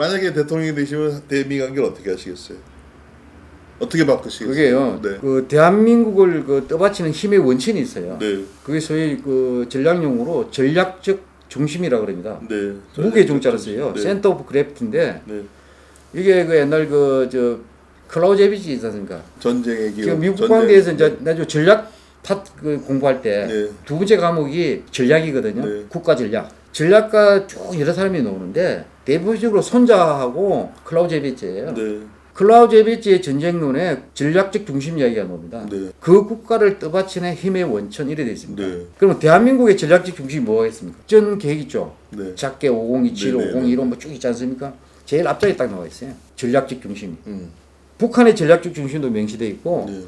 만약에 대통령이 되시면 대미 관계를 어떻게 하시겠어요? 어떻게 바꾸시겠어요? 그게요. 네. 그 대한민국을 그 떠받치는 힘의 원천이 있어요. 네. 그게 소위 그 전략용어로 전략적 중심이라 그럽니다. 네. 무게 중자로 써요. 네. 센터 오브 그래프트인데 네. 이게 그 옛날 그 저 클라우제비치 있지 않습니까? 전쟁의 기업. 지금 미국. 관계에서 이제 나중 전략 팟 그 공부할 때두 네. 번째 과목이 전략이거든요. 네. 국가 전략. 전략가 쭉 여러 사람이 나오는데 대표적으로 손자하고 클라우제비치예요. 네. 클라우제비치의 전쟁론에 전략적 중심 이야기가 나옵니다. 네. 그 국가를 떠받치는 힘의 원천 이래 되어 있습니다. 네. 그러면 대한민국의 전략적 중심이 뭐가 있습니까? 전 계획 있죠. 네. 작게 502, 7, 네, 네, 50 이런 뭐쭉 있지 않습니까? 제일 앞장에 딱 나와 있어요. 전략적 중심이. 음. 북한의 전략적 중심도 명시돼 있고 네.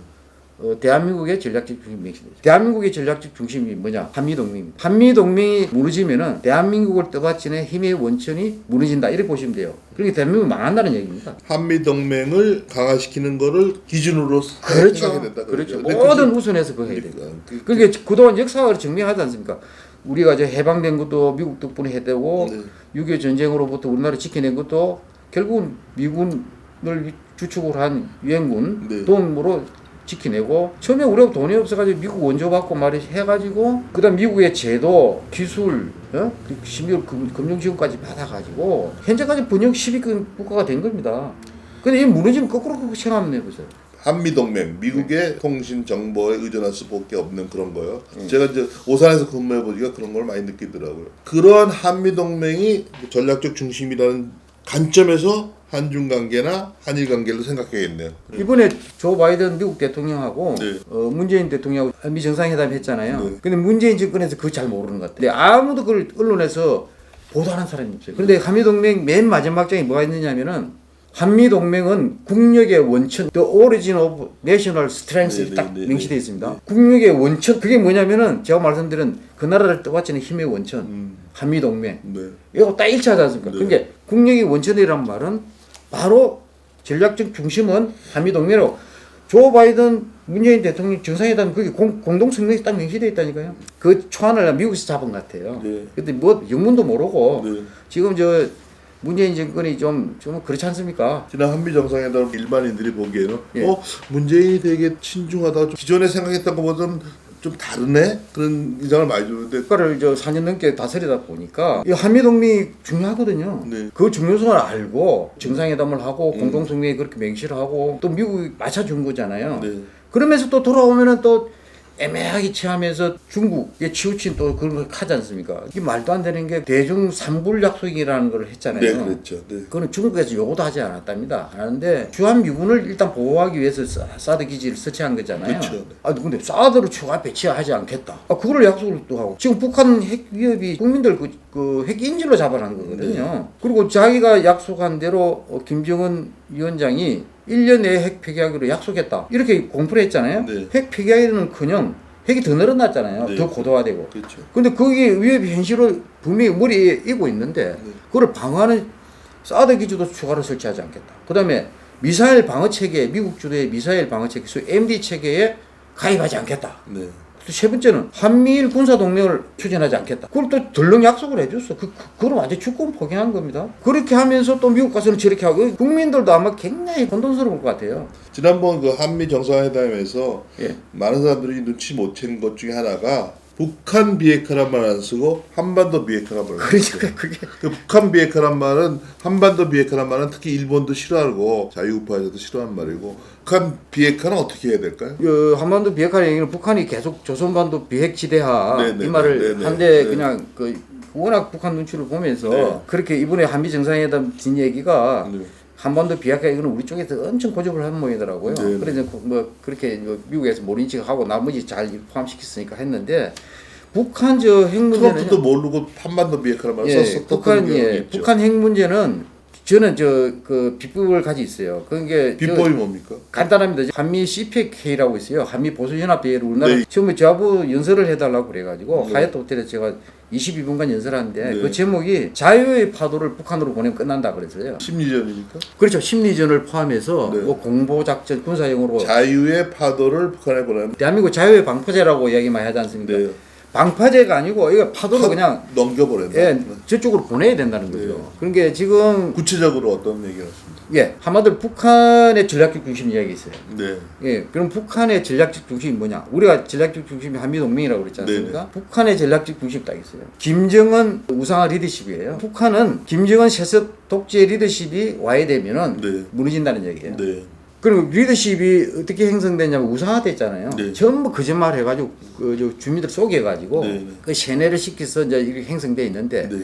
어, 대한민국의 전략적 중심이 있어요. 대한민국의 전략적 중심이 뭐냐? 한미동맹입니다. 한미동맹이 무너지면은 대한민국을 떠받치는 힘의 원천이 무너진다. 이렇게 보시면 돼요. 그러니까 대한민국 망한다는 얘기입니다. 한미 동맹을 강화시키는 거를 기준으로 그렇죠. 생각해야 된다. 그렇죠. 근데 모든 그게- 우선에서 그거 해야 돼요. 그- 그게 그동안 역사를 증명하지 않습니까? 우리가 이제 해방된 것도 미국 덕분에 해되고 네. 6.25 전쟁으로부터 우리나라 지켜낸 것도 결국은 미군을 주축으로 한 유엔군 네. 도움으로 지켜내고 처음에 우리가 돈이 없어가지고 미국 원조 받고 말이 해가지고 그다음 미국의 제도 기술 어? 심지어 금, 금융지원까지 받아가지고 현재까지 번영 10위권 국가가 된 겁니다. 근데 이 무너지면 거꾸로 그렇게 생각하면 해보세요. 한미 동맹 미국의 통신 정보에 의존할 수밖에 없는 그런 거요. 제가 이제 오산에서 근무해 보니까 그런 걸 많이 느끼더라고요. 그러한 한미 동맹이 전략적 중심이라는 관점에서 한중 관계나 한일 관계를 생각해야겠네요. 이번에 조 바이든 미국 대통령하고 네. 어, 문재인 대통령하고 한미 정상회담 했잖아요. 네. 근데 문재인 정권에서 그거 잘 모르는 것 같아요. 근데 아무도 그걸 언론에서 보도하는 사람이 없어요. 그런데 한미 동맹 맨 마지막 장에 뭐가 있느냐면은 한미 동맹은 국력의 원천, the origin of national strength 네, 네, 딱 네, 명시되어 네. 있습니다. 국력의 원천 그게 뭐냐면은 제가 말씀드린 그 나라를 떠받치는 힘의 원천, 음, 한미 동맹. 네. 이거 딱 일치하지 않습니까? 네. 그러니까 국력의 원천이란 말은 바로 전략적 중심은 한미 동맹으로 조 바이든 문재인 대통령 정상회담 그게 공, 공동 성명이 딱 명시되어 있다니까요. 그 초안을 미국에서 잡은 것 같아요. 네. 근데 뭐 영문도 모르고 네. 지금 저 문재인 정권이 좀, 좀 그렇지 않습니까? 지난 한미 정상회담 일반인들이 보기에는 예. 어 문재인이 되게 친중하다 좀 기존에 생각했던 것보다는 좀 다르네 그런 인상을 많이 주는데 국가를 저 4년 넘게 다스리다 보니까 이 한미 동맹이 중요하거든요. 네. 그 중요성을 알고 정상회담을 하고 음. 공동성명에 그렇게 맹시를 하고 또 미국이 맞춰준 거잖아요. 네. 그러면서 또 돌아오면은 또 애매하게 취하면서 중국에 치우친 또 그런 걸 하지 않습니까? 이게 말도 안 되는 게 대중 삼불 약속이라는 걸 했잖아요. 네 그랬죠. 네. 그거는 중국에서 요구도 하지 않았답니다. 하는데 주한 미군을 일단 보호하기 위해서 사- 사드 기지를 설치한 거잖아요. 그렇죠. 네. 아 근데 사드를 추가 배치하지 않겠다. 아 그걸 약속을 또 하고 지금 북한 핵 위협이 국민들 그, 그 핵인질로 잡아놓은 거거든요. 네. 그리고 자기가 약속한 대로 어, 김정은 위원장이 1년 내에 핵 폐기하기로 약속했다. 이렇게 공표를 했잖아요. 네. 핵 폐기하기는 커녕 핵이 더 늘어났잖아요. 네. 더 고도화되고. 그렇죠. 근데 거기에 위협이 현실로 분명히 머리에 익고 있는데 네. 그걸 방어하는 사드 기지도 추가로 설치하지 않겠다. 그다음에 미사일 방어 체계 미국 주도의 미사일 방어 체계 소위 MD 체계에 가입하지 않겠다. 네. 또세 번째는 한미일 군사 동맹을 추진하지 않겠다. 그걸 또 덜렁 약속을 해줬어. 그, 그 그걸 완전 주권 포기한 겁니다. 그렇게 하면서 또 미국 가서는 저렇게 하고 국민들도 아마 굉장히 혼돈스러울 것 같아요. 지난번 그 한미 정상회담에서 예. 많은 사람들이 눈치 못 챈 것 중에 하나가 북한 비핵화란 말 안 쓰고 한반도 비핵화란 말을. 그러니까 그게 그 북한 비핵화란 말은 한반도 비핵화란 말은 특히 일본도 싫어하고 자유우파에서도 싫어하는 말이고 북한 비핵화는 어떻게 해야 될까요? 그 한반도 비핵화 얘기는 북한이 계속 조선반도 비핵 지대화 네, 네, 이 말을 네, 네, 한데 네. 그냥 그 워낙 북한 눈치를 보면서 네. 그렇게 이번에 한미 정상회담 진 얘기가 네. 한반도 비핵화 이거는 우리 쪽에서 엄청 고집을 한 모양이더라고요. 네. 그래서 그뭐 그렇게 뭐 미국에서 모른 척 하고 나머지 잘 포함시켰으니까 했는데 북한 저 핵 문제는 트럼프도 모르고 한반도 비핵화란 말을 예, 썼었던 북한 예, 있죠. 북한 핵 문제는 저는 저 그 비법을 가지고 있어요. 그게 저- 비법이 뭡니까? 간단합니다. 한미 CPEK라고 있어요. 한미 보수연합회의를 우리나라 네. 처음에 저하고 연설을 해달라고 그래가지고 네. 하얏트 호텔에 제가 22분간 연설하는데 네. 그 제목이 자유의 파도를 북한으로 보내면 끝난다 그랬어요. 심리전이니까 그렇죠. 심리전을 포함해서 네. 뭐 공보작전 군사용으로 자유의 파도를 북한에 보내는 대한민국 자유의 방포제라고 이야기 많이 하지 않습니까? 네. 방파제가 아니고 이거 파도로 그냥 넘겨버렸나? 예, 저쪽으로 보내야 된다는 거죠. 네. 그런 게 지금 구체적으로 어떤 얘기를 하십니까? 예 한마디로 북한의 전략적 중심 이야기 있어요. 네. 예, 그럼 북한의 전략적 중심이 뭐냐? 우리가 전략적 중심이 한미동맹이라고 그랬지 않습니까? 북한의 전략적 중심 딱 있어요. 김정은 우상화 리더십이에요. 북한은 김정은 세습 독재 리더십이 와야 되면은 네. 무너진다는 얘기예요. 네. 그리고 리더십이 어떻게 형성됐냐면 우상화됐잖아요. 네. 전부 거짓말 해가지고 그저 주민들 속여가지고 네, 네. 그 세뇌를 시켜서 이제 이렇게 형성돼 있는데 네.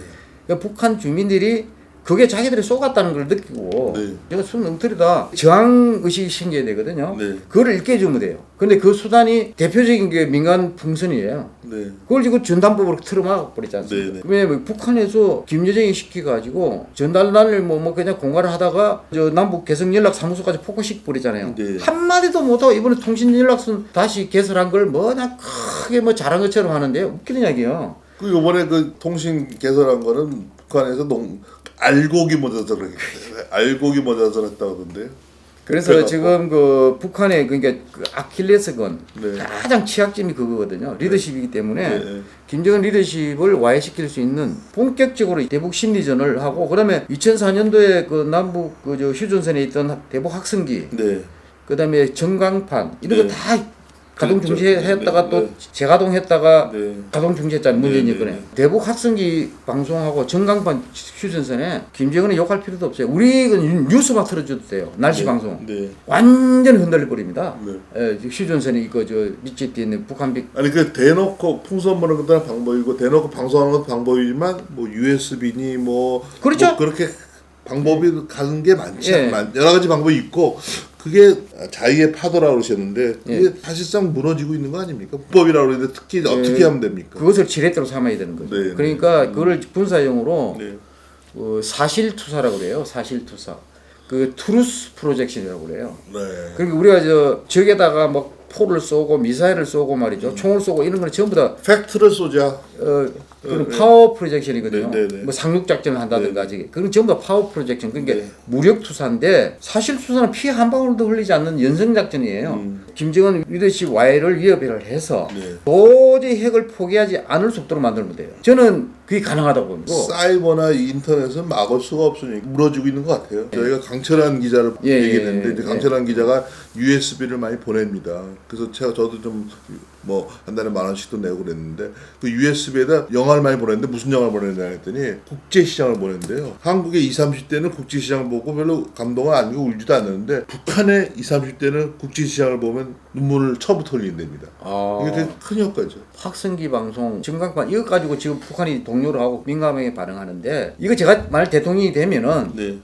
그러니까 북한 주민들이 그게 자기들이 속았다는 걸 느끼고 네. 제가 순 엉터리다 저항 의식이 생겨야 되거든요. 네. 그걸 일깨주면 돼요. 근데 그 수단이 대표적인 게 민간 풍선이에요. 네. 그걸 지금 전담법으로 틀어막아 버리지 않습니까? 네, 네. 왜냐면 북한에서 김여정이 시켜가지고 전달난을 뭐, 뭐 그냥 공갈을 하다가 저 남북 개성 연락 사무소까지 폭파시켜 버리잖아요. 네. 한 마디도 못하고 이번에 통신 연락선 다시 개설한 걸 뭐냐 크게 뭐 잘한 것처럼 하는데 웃기는 이야기예요. 그 요번에 그 통신 개설한 거는 북한에서 농 알고기 모자서 그렇게 알고기 모자서 했다고 하던데. 그래서 그래갖고. 지금 그 북한의 그러니까 그 아킬레스건 네. 가장 취약점이 그거거든요. 리더십이기 때문에 네, 네. 김정은 리더십을 와해시킬 수 있는 본격적으로 대북 심리전을 하고 그다음에 2004년도에 그 남북 그저 휴전선에 있던 대북 학생기 네. 그다음에 전광판 이런 네. 거다 가동 그렇죠. 중지했다가 네, 또 네. 재가동했다가 네. 가동 중지했잖아요 문재인 네, 네, 정권에 네. 대북 학생기 방송하고 전광판 휴전선에 김정은이 욕할 필요도 없어요 우리 그 뉴스만 틀어줘도 돼요 날씨 네. 방송 네. 완전 흔들려 버립니다. 네. 예, 휴전선이 이거 저 밑에 있는 북한비 아니 그 대놓고 풍선 보는 것도 방법이고 대놓고 방송하는 것도 방법이지만 뭐 USB니 뭐 그렇죠. 뭐 그렇게 방법이 가는 게 많지 예. 많- 여러 가지 방법이 있고 그게 자유의 파도라고 그러셨는데 그게 예. 사실상 무너지고 있는 거 아닙니까? 불법이라고 그러는데 특히 어떻게 하면 됩니까? 그것을 지렛대로 삼아야 되는 거죠. 네, 그러니까 그거를 군사용으로 네. 어, 사실 투사라고 그래요. 사실 투사. 그 트루스 프로젝션이라고 그래요. 네. 그러니까 우리가 저 적에다가 뭐 포를 쏘고 미사일을 쏘고 음. 말이죠. 총을 쏘고 이런 거는 전부 다 팩트를 쏘자. 어, 그런 네. 파워 프로젝션이거든요. 네, 네, 네. 뭐 상륙 작전을 한다든가 지금 그건 전부 다 파워 프로젝션. 그러니까 네. 무력 투사인데 사실 투사는 피 한 방울도 흘리지 않는 연성 작전이에요. 음. 김정은 리더십 와해를 위협을 해서 네. 도저히 핵을 포기하지 않을 수 없도록 만들면 돼요. 저는 그게 가능하다고 봅니다. 사이버나 인터넷은 막을 수가 없으니 무너지고 있는 것 같아요. 저희가 강철한 기자를 예, 얘기했는데 예, 이제 예. 강철한 기자가 USB를 많이 보냅니다. 그래서 제가 저도 좀뭐 한 달에 만 원씩도 내고 그랬는데 그 USB에다 영화를 많이 보냈는데 무슨 영화를 보냈냐 했더니 국제 시장을 보냈는데요. 한국의 20, 30대는 국제 시장을 보고 별로 감동을 안 주고 울지도 않는데 북한의 20, 30대는 국제 시장을 보면 눈물을 처부터 흘린답니다. 아, 이게 되게 큰 효과죠. 확성기 방송, 증강판 이거 가지고 지금 북한이 동료를 하고 민감하게 반응하는데 이거 제가 만약 대통령이 되면은 네.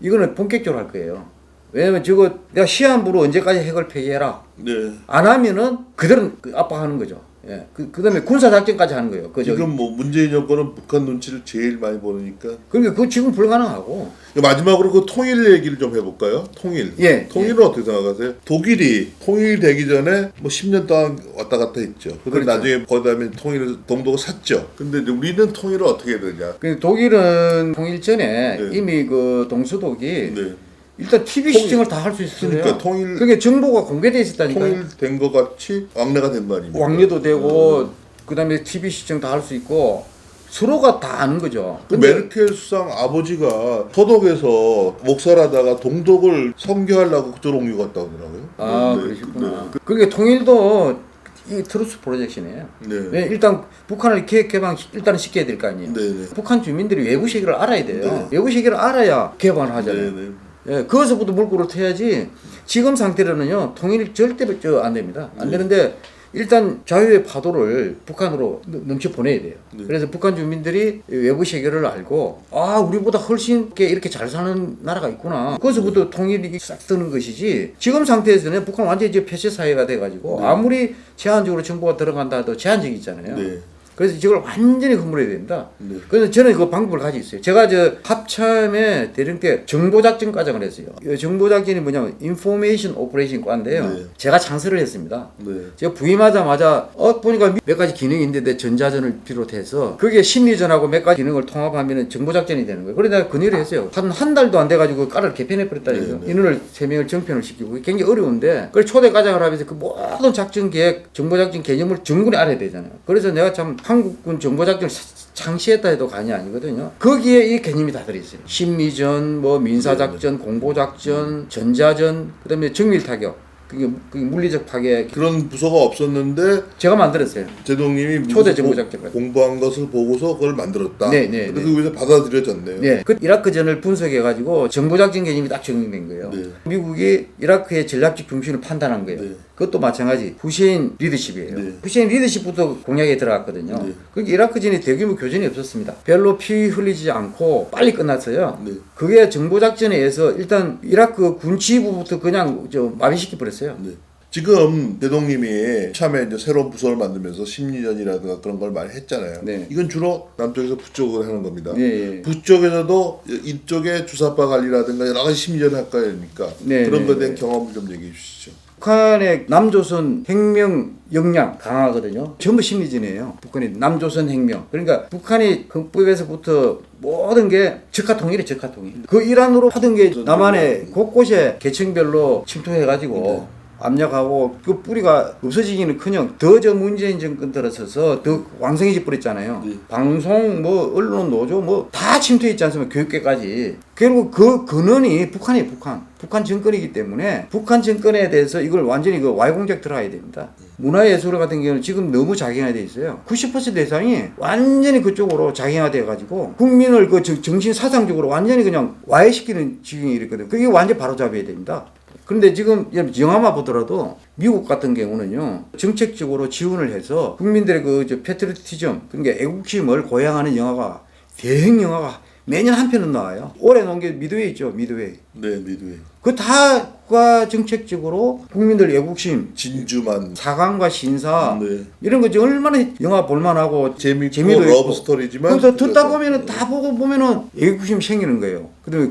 이거는 본격적으로 할 거예요. 왜냐면 저거 내가 시한부로 언제까지 핵을 폐기해라. 네. 안 하면은 그대로 그 압박하는 거죠. 예. 그, 그 다음에 군사작전까지 하는 거예요. 그, 저, 지금 뭐 문재인 정권은 북한 눈치를 제일 많이 보니까 그러니까 그거 지금 불가능하고. 마지막으로 그 통일 얘기를 좀 해볼까요? 통일. 예, 통일은 어떻게 생각하세요? 독일이 통일되기 전에 뭐 10년 동안 왔다 갔다 했죠. 근데 그렇죠. 나중에 거다음에 통일을 동독을 샀죠. 근데 우리는 통일을 어떻게 해야 되냐? 근데 독일은 통일 전에 네. 이미 그 동서독이 네. 일단 TV 통일. 시청을 다 할 수 있었어요. 그러니까 통일- 그게 정보가 공개돼 있었다니까 요. 통일된 것 같이 왕래가 된 거 아닙니까? 왕래도 되고 그다음에 TV 시청 다 할 수 있고 서로가 다 아는 거죠. 그 근데 메르켈 수상 아버지가 서독에서 목살하다가 동독을 선교하려고 그쪽으로 옮겨 갔다 하더라고요. 아 네, 그러셨구나. 그러니까 통일도 이 트루스 프로젝션이에요. 네. 왜 일단 북한을 개혁 개방 일단은 시켜야 될 거 아니에요. 네. 네. 북한 주민들이 외부 세계를 알아야 돼요. 네. 외부 세계를 알아야 개방을 하잖아요. 네. 네. 예, 거기서부터 물꼬를 트야지 지금 상태로는요 통일이 절대 저안 됩니다. 안 네. 되는데 일단 자유의 파도를 북한으로 넘- 넘쳐 보내야 돼요. 네. 그래서 북한 주민들이 외부 세계를 알고 아 우리보다 훨씬 게 이렇게 잘 사는 나라가 있구나. 거기서부터 네. 통일이 싹 뜨는 것이지 지금 상태에서는 북한 완전히 이제 폐쇄 사회가 돼가지고 네. 아무리 제한적으로 정보가 들어간다 해도 제한적이 있잖아요. 네. 그래서 이걸 완전히 허물어야 됩니다. 네. 그래서 저는 그 방법을 가지고 있어요. 제가 저 합참에 대령께 정보작전 과정을 했어요. 이 정보작전이 뭐냐면 인포메이션 오퍼레이션 과인데요. 네. 제가 창설을 했습니다. 네. 제가 부임하자마자 어 보니까 몇 가지 기능이 있는데 전자전을 비롯해서 그게 심리전하고 몇 가지 기능을 통합하면 정보작전이 되는 거예요. 그래서 내가 건의를 했어요. 한 한 달도 안 돼가지고 까를 개편해 버렸다니까요. 네, 네. 인원을 세 명을 정편을 시키고 굉장히 어려운데 그걸 초대 과정을 하면서 그 모든 작전 계획, 정보작전 개념을 정군에 알아야 되잖아요. 그래서 내가 참 한국군 정보작전을 사- 창시했다 해도 과언이 아니거든요. 거기에 이 개념이 다 들어있어요. 심리전, 뭐 민사작전, 공보작전, 전자전, 그 다음에 정밀타격. 그게, 그게 물리적 파괴 그런 부서가 없었는데 제가 만들었어요. 제동님이 초대 정보작전 공- 공부한 것을 보고서 그걸 만들었다. 네, 네, 그래서 네. 그래서 받아들여졌네요. 네, 그 이라크전을 분석해가지고 정보작전 개념이 딱 정립된 거예요. 네. 미국이 이라크의 전략적 중심을 판단한 거예요. 네. 그것도 마찬가지 후세인 리더십이에요. 네. 후세인 리더십부터 공약에 들어갔거든요. 네. 그러니까 이라크전이 대규모 교전이 없었습니다. 별로 피 흘리지 않고 빨리 끝났어요. 네. 그게 정보작전에 의해서 일단 이라크 군 지휘부부터 그냥 저 마비시켜 버렸어요. 네. 지금 대동님이 참에 이제 새로운 부서를 만들면서 심리전이라든가 그런 걸 많이 했잖아요. 네. 이건 주로 남쪽에서 북쪽으로 하는 겁니다. 예, 예. 북쪽에서도 이쪽에 주사파 관리라든가 여러 가지 심리전 학과니까 네, 그런 네, 것에 대한 네. 경험을 좀 얘기해 주시죠. 북한의 남조선 혁명 역량 강하거든요. 전부 심리전이에요. 북한이 남조선 혁명. 그러니까 북한이 헌법에서부터 모든 게 적화통일이 적화통일. 그 일환으로 하던 게 남한의 곳곳에 계층별로 침투해가지고 네. 압력하고 그 뿌리가 없어지기는커녕 더 저 문재인 정권 들어서서 더 왕성해져 버렸잖아요. 네. 방송 뭐 언론 노조 뭐 다 침투했지 않습니까? 교육계까지. 결국 그 근원이 북한이에요, 북한. 북한 정권이기 때문에 북한 정권에 대해서 이걸 완전히 그 와이공작 들어가야 됩니다. 문화예술 같은 경우는 지금 너무 작용화돼 있어요. 90% 대상이 완전히 그쪽으로 작용화돼 가지고 국민을 그 정- 정신 사상적으로 완전히 그냥 와해시키는 지경이 이랬거든요. 그게 완전 바로 잡아야 됩니다. 그런데 지금 영화만 보더라도 미국 같은 경우는요 정책적으로 지원을 해서 국민들의 그저 패트리티즘 그러니까 애국심을 고양하는 영화가 대형 영화가 매년 한 편은 나와요. 올해 나온 게 미드웨이 있죠 미드웨이. 네, 미드웨이. 그 다가 정책적으로 국민들 애국심, 진주만 사강과 신사 네. 이런 거 이제 얼마나 영화 볼만하고 재밌고 재미도 러브 있고. 스토리지만 그래서 듣다 보면은 다 보고 보면은 애국심 생기는 거예요. 그다음에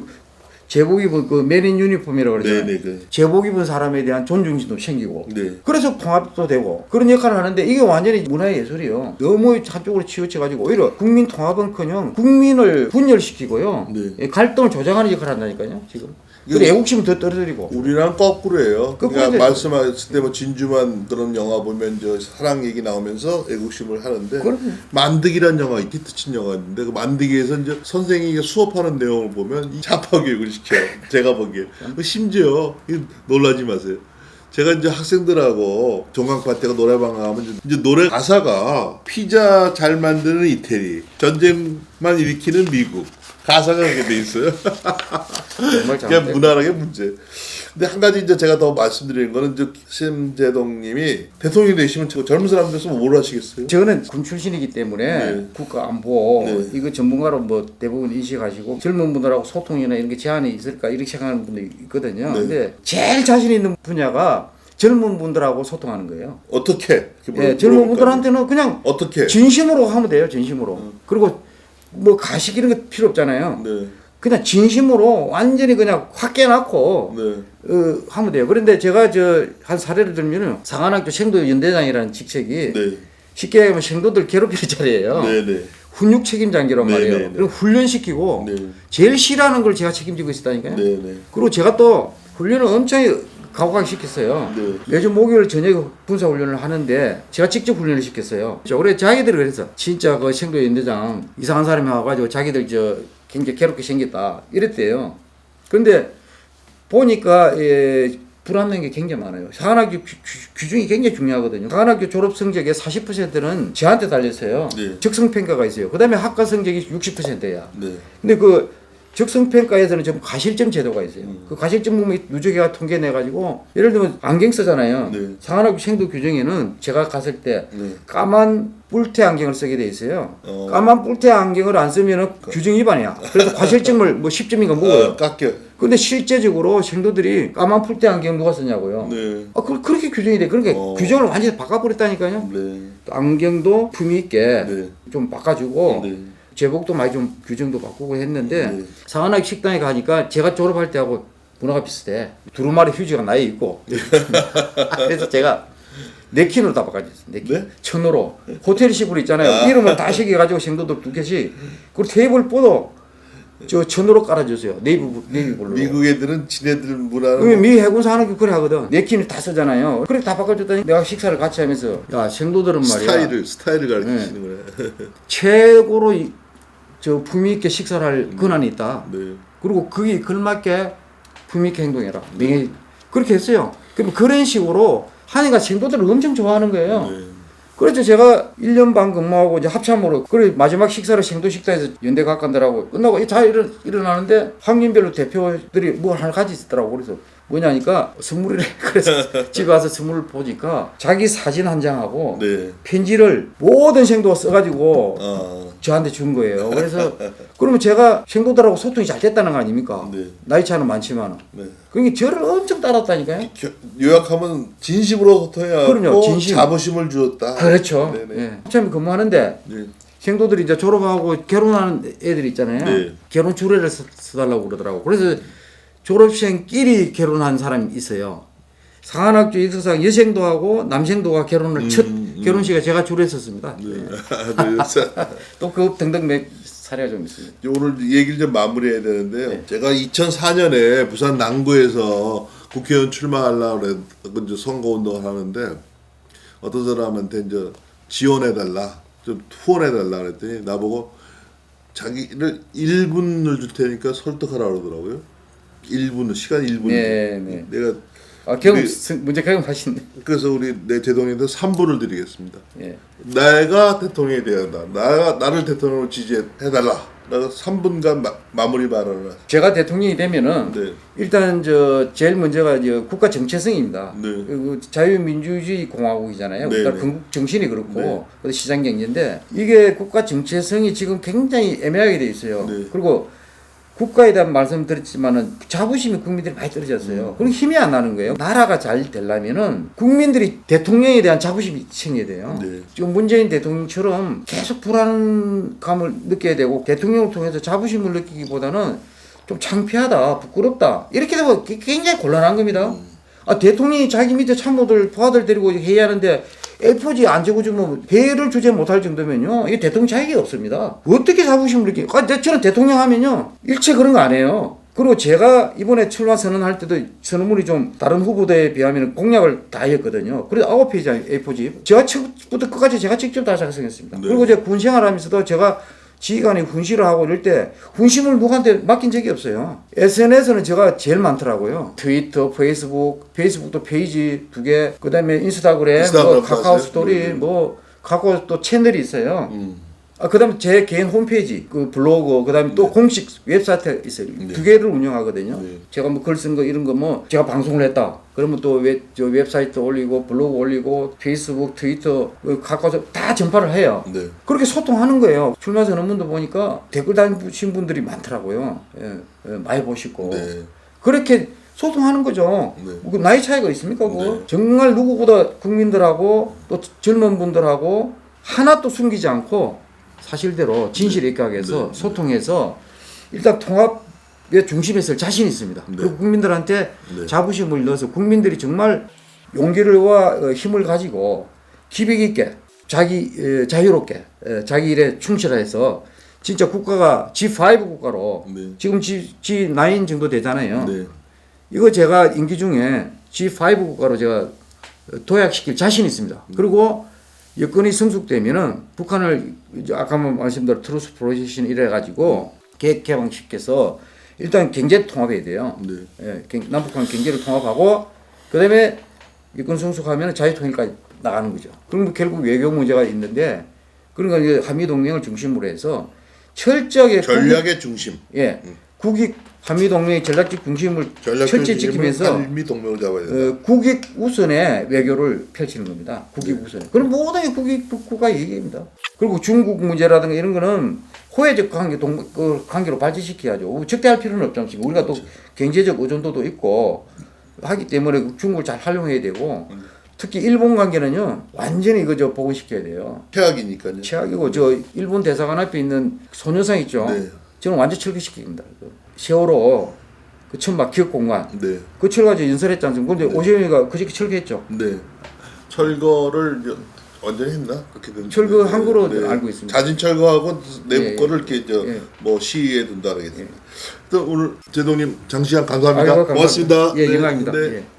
제복 입은 그 메린 유니폼이라고 그러잖아요. 네, 네, 네. 제복 입은 사람에 대한 존중심도 생기고. 네. 그래서 통합도 되고 그런 역할을 하는데 이게 완전히 문화의 예술이에요. 너무 한쪽으로 치우쳐가지고 오히려 국민 통합은커녕 국민을 분열시키고요. 네. 예, 갈등을 조장하는 역할을 한다니까요. 지금. 그리고 애국심을 더 떨어뜨리고. 우리랑 거꾸로예요. 거꾸로 그러니까 되죠. 말씀하셨을 때뭐 진주만 그런 영화 보면 저 사랑 얘기 나오면서 애국심을 하는데 그럼요. 만득이란 영화 히트 친 영화 있는데 그 만득이에서 이제 선생이 수업하는 내용을 보면 이 자파 교육을 시켜요. 제가 보기에 그 심지어 이 놀라지 마세요. 제가 이제 학생들하고 종강 파티가 노래방 가면 이제- 노래 가사가 피자 잘 만드는 이태리, 전쟁만 일으키는 미국 가사가 그렇게 돼 있어요. 정말 잘못된 문화락의 문제. 근데 한 가지 이제 제가 더 말씀드리는 거는 이제 심재동님이 대통령이 되시면 저 젊은 사람들서 뭘 하시겠어요? 저는 군 출신이기 때문에 네. 국가 안보 네. 이거 전문가로 뭐 대부분 인식하시고 젊은 분들하고 소통이나 이런 게 제한이 있을까 이렇게 생각하는 분들이 있거든요. 네. 근데 제일 자신 있는 분야가 젊은 분들하고 소통하는 거예요. 어떻게? 예, 젊은? 분들한테는 그냥 어떻게? 진심으로 하면 돼요. 진심으로. 그리고 뭐 가식 이런 거 필요 없잖아요. 네, 그냥 진심으로 완전히 그냥 확 깨놓고 네, 어, 하면 돼요. 그런데 제가 저 한 사례를 들면은 상한학교 생도 연대장이라는 직책이 네, 쉽게 얘기하면 생도들 괴롭히는 자리예요. 네, 네, 훈육 책임장기란 네, 말이에요. 네, 네. 훈련시키고 네, 제일 싫어하는 걸 제가 책임지고 있었다니까요. 네, 네, 그리고 제가 또 훈련을 엄청 가고하게 시켰어요. 네. 매주 목요일 저녁에 군사 훈련을 하는데 제가 직접 훈련을 시켰어요. 저 올해 자기들이 그래서 진짜 그 생도 연대장 이상한 사람이 와가지고 자기들 저 굉장히 괴롭게 생겼다 이랬대요. 그런데 보니까 예, 불안한 게 굉장히 많아요. 사관학교 규- 규정이 굉장히 중요하거든요. 사관학교 졸업 성적의 40%는 저한테 달렸어요. 네. 적성 평가가 있어요. 그 다음에 학과 성적이 60%야. 네, 근데 그 적성 평가에서는 좀 가실점 제도가 있어요. 음. 그 가실점 보면 누적해가 통계 내 가지고 예를 들면 안경 쓰잖아요. 네. 상한학교 생도 규정에는 제가 갔을 때 네. 까만 뿔테 안경을 쓰게 돼 있어요. 어. 까만 뿔테 안경을 안 쓰면은 규정 위반이야. 그래서 과실점을 뭐 10점인가 먹어요. 어, 깎여. 근데 실제적으로 생도들이 까만 풀대 안경 누가 쓰냐고요. 네. 아, 그, 그렇게 규정이 돼. 그러니까 어. 규정을 완전히 바꿔버렸다니까요. 네. 안경도 품위 있게 네. 좀 바꿔주고 네. 제복도 많이 좀 규정도 바꾸고 했는데 네. 상한학 식당에 가니까 제가 졸업할 때하고 문화가 비슷해. 두루마리 휴지가 나에 있고 그래서 제가 네킨으로 다 바꿔줬어요. 네킨. 네? 천으로 호텔식으로 있잖아요. 아. 이름을 다 새겨가지고 생도들 두 개씩 그리고 테이블 뽀도 저 천으로 깔아주세요. 네이비 네이비블로. 미국 애들은 지네들 문화는 미 해군사 하는 게 그래 하거든. 네킨을 다 쓰잖아요. 그렇게 다 바꿔줬더니 내가 식사를 같이 하면서 야 생도들은 말이야. 스타일을 스타일을 가르치시는 거예요. 최고로 이- 저 품위 있게 식사를 할 권한이 있다. 네. 그리고 그게 걸맞게 품위 있게 행동해라. 명예 그렇게 했어요. 그럼 그런 식으로 하니까 생도들을 엄청 좋아하는 거예요. 네. 그래서 제가 1년 반 근무하고 이제 합참으로 그래 마지막 식사를 생도식당에서 연대 각관들하고 끝나고 다 일어, 일어나는데 학년별로 대표들이 뭐 하나 가지 있더라고 그래서 뭐냐니까 선물이래 그래서 집에 와서 선물을 보니까 자기 사진 한 장하고 네. 편지를 모든 생도가 써가지고 아. 저한테 준 거예요. 그래서 그러면 제가 생도들하고 소통이 잘 됐다는 거 아닙니까? 네. 나이 차는 많지만 네. 그게 저를 엄청 따랐다니까요. 겨- 요약하면 진심으로 소통해야 그럼요, 진심. 자부심을 주었다. 그렇죠. 네네. 예. 처음에 근무하는데 네. 생도들이 이제 졸업하고 결혼하는 애들 있잖아요. 네. 결혼 주례를 써, 써달라고 그러더라고. 그래서 졸업생끼리 결혼한 사람이 있어요. 상한학교 역사상 여생도 하고 남생도가 결혼을 첫 결혼식에 제가 주례 썼습니다. 네. 네. 그래서 또그 등등 몇 사례가 좀 있습니다. 오늘 얘기를 좀 마무리해야 되는데요. 네. 제가 2004년에 부산 남구에서 국회의원 출마하려고 그래서 이제 선거운동을 하는데 어떤 사람한테 이제 지원해달라, 좀 후원해달라 그랬더니 나보고 자기를 1분을 줄 테니까 설득하라 그러더라고요. 1분, 시간 1분. 네, 네. 내가 아, 경험 우리- 승- 문제 경험하신. 그래서 우리 내 제동님한테 3분을 드리겠습니다. 예. 내가 대통령이 한다. 나가 나를 대통령으로 지지해 달라. 내가 3분간 마, 마무리 발언을. 제가 대통령이 되면은 네. 일단 저 제일 먼저가 이제 국가 정체성입니다. 네. 그 자유민주주의 공화국이잖아요. 네, 우리나라 네. 건국 정신이 그렇고 네. 그리고 시장 경제인데 이게 국가 정체성이 지금 굉장히 애매하게 돼 있어요. 네. 그리고 국가에 대한 말씀 드렸지만은 자부심이 국민들이 많이 떨어졌어요. 그리고 힘이 안 나는 거예요. 나라가 잘 되려면은 국민들이 대통령에 대한 자부심이 생겨야 돼요. 네. 지금 문재인 대통령처럼 계속 불안감을 느껴야 되고 대통령을 통해서 자부심을 느끼기보다는 좀 창피하다, 부끄럽다 이렇게 되면 기- 굉장히 곤란한 겁니다. 아 대통령이 자기 밑에 참모들 부하들 데리고 회의하는데 A4지 안 적어주면 회의를 주제 못할 정도면요 이 대통령 자격이 없습니다. 어떻게 자부심을 느끼? 아, 내- 저는 대통령 하면요 일체 그런 거 안 해요. 그리고 제가 이번에 출마 선언할 때도 선언문이 좀 다른 후보들에 비하면 공약을 다 했거든요. 그래서 아홉 페이지 A4지. 제가 처음부터 끝까지 제가 직접 다 작성했습니다. 네. 그리고 제가 군 생활하면서도 제가 지휘관이 훈시를 하고 이럴 때 훈심을 누구한테 맡긴 적이 없어요. SNS는 제가 제일 많더라고요. 트위터, 페이스북, 페이스북도 페이지 두 개, 그 다음에 인스타그램, 인스타그램 뭐 카카오 하세요? 스토리, 네, 네. 뭐 카카오 또 채널이 있어요. 음. 아, 그다음에 제 개인 홈페이지, 그 블로그, 그다음에 또 공식 웹사이트 있어요. 네. 두 개를 운영하거든요. 네. 제가 뭐 글 쓴 거 이런 거 뭐 제가 방송을 했다. 그러면 또 웹, 저 웹사이트 올리고 블로그 올리고 페이스북, 트위터, 그 카카오 다 전파를 해요. 네. 그렇게 소통하는 거예요. 출마 선언문도 보니까 댓글 달으신 분들이 많더라고요. 예, 예, 많이 보시고 네. 그렇게 소통하는 거죠. 네. 뭐 나이 차이가 있습니까? 네. 정말 누구보다 국민들하고 또 젊은 분들하고 하나 또 숨기지 않고 사실대로 진실 있게 하게 해서 네. 소통해서 일단 통합의 중심에 설 자신 있습니다. 네. 그리고 국민들한테 네. 자부심을 넣어서 국민들이 정말 용기와 어, 힘을 가지고 기백 있게 자기 에, 자유롭게 에, 자기 일에 충실해서 진짜 국가가 G5 국가로 네. 지금 G, G9 정도 되잖아요. 네. 이거 제가 임기 중에 G5 국가로 제가 도약시킬 자신 있습니다. 그리고 여건이 성숙되면은 북한을 이제 아까 말씀대로 트루스 프로세션 이래 가지고 계획 개방시켜서 일단 경제 통합해야 돼요. 네. 예, 경- 남북한 경제를 통합하고 그다음에 여건 성숙하면 자유통일까지 나가는 거죠. 그럼 결국 외교 문제가 있는데 그러니까 이제 한미 동맹을 중심으로 해서 철저하게 전략의 중심. 예. 국익 한미 동맹의 전략적 중심을 철저히 지키면서 한미 동맹을 잡아야 된다. 어, 국익 우선의 외교를 펼치는 겁니다. 국익 우선. 그럼 모든 게 국익 국가 얘기입니다. 그리고 중국 문제라든가 이런 거는 호혜적 관계 동, 그 관계로 발전시켜야죠. 적대할 필요는 없지 않습니까? 우리가 또 경제적 의존도도 있고 하기 때문에 중국을 잘 활용해야 되고 특히 일본 관계는요 완전히 이거 저 복원시켜야 돼요. 최악이니까요. 최악이고 저 일본 대사관 앞에 있는 소녀상 있죠. 네. 저는 완전 철거시킵니다. 그 세월호 그 천막 기억 공간 네. 그 철거까지 연설했지 않습니까? 근데 오재영이가 그저께 철거했죠. 네. 철거를 완전히 했나? 그렇게 된 철거 한 거로 알고 있습니다. 자진 철거하고 내부 예, 거를 이렇게 저 예. 뭐 시위에 둔다 그러겠습니다. 또 오늘 제동님 장시간 감사합니다. 아이고, 감사합니다. 고맙습니다. 예, 네, 영광입니다. 네. 예.